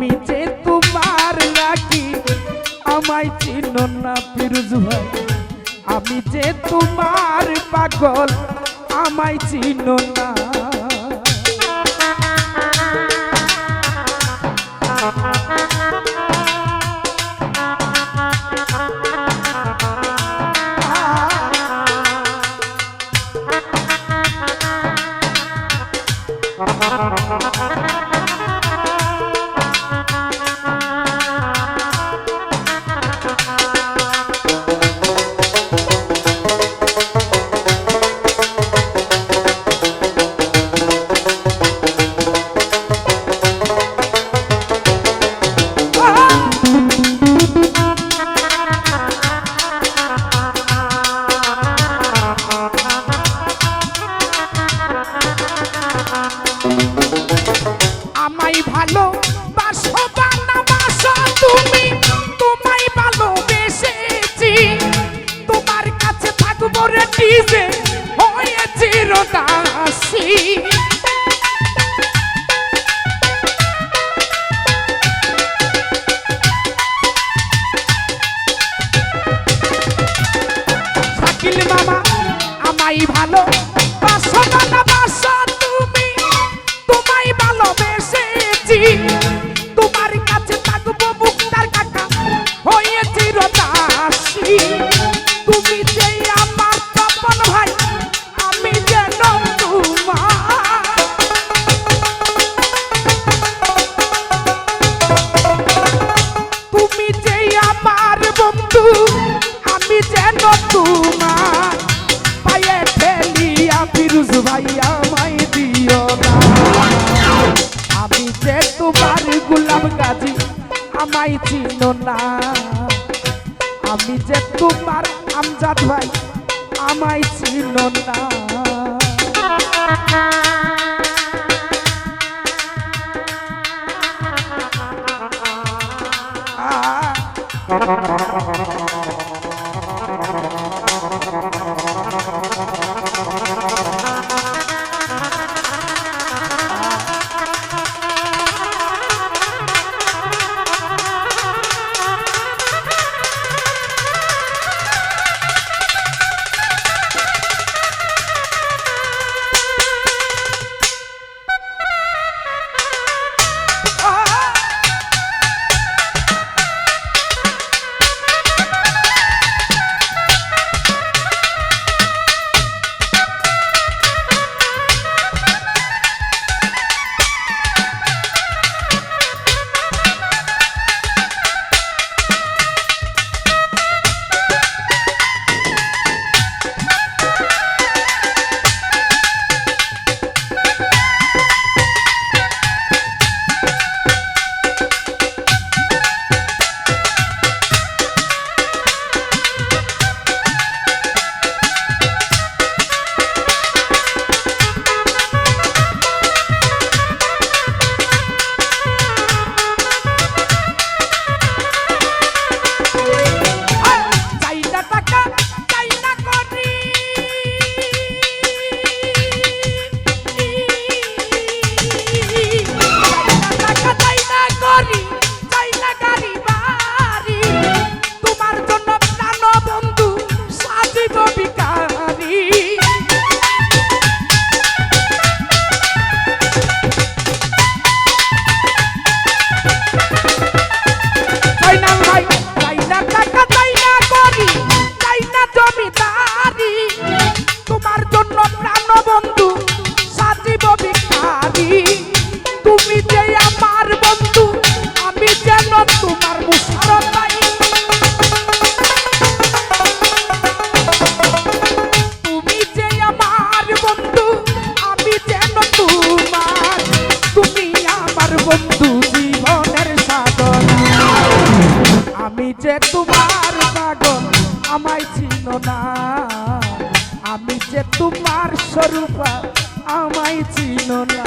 আমি যে তোমার নাকি আমায় চিন না ফিরুজ ভাই। আমি যে তোমার পাগল, আমায় চিন না। চিনো না। আমি যে তোমার আমজাদ ভাই আমায় চিনো না। Ah আমি যে তোমার স্বরূপা আমায় চিনো না।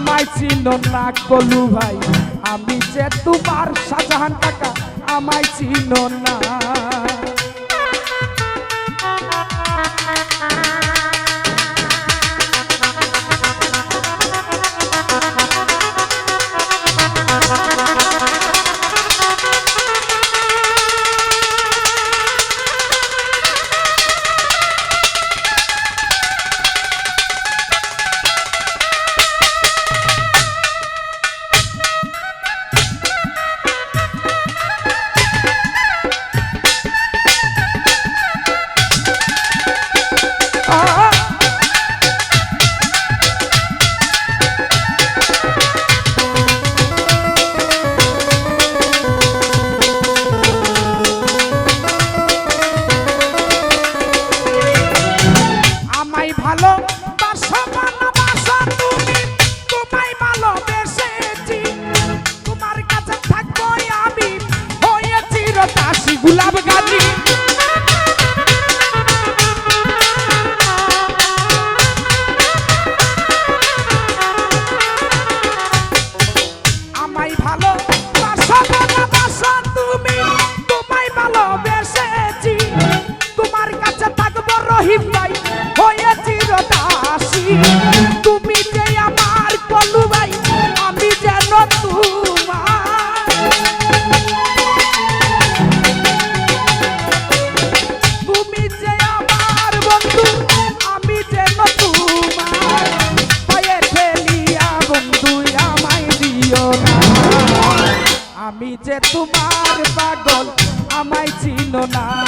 আমায় চিন না কলু ভাই। আমি যে তোমার শাহজাহান কাকা আমায় চিন না। না।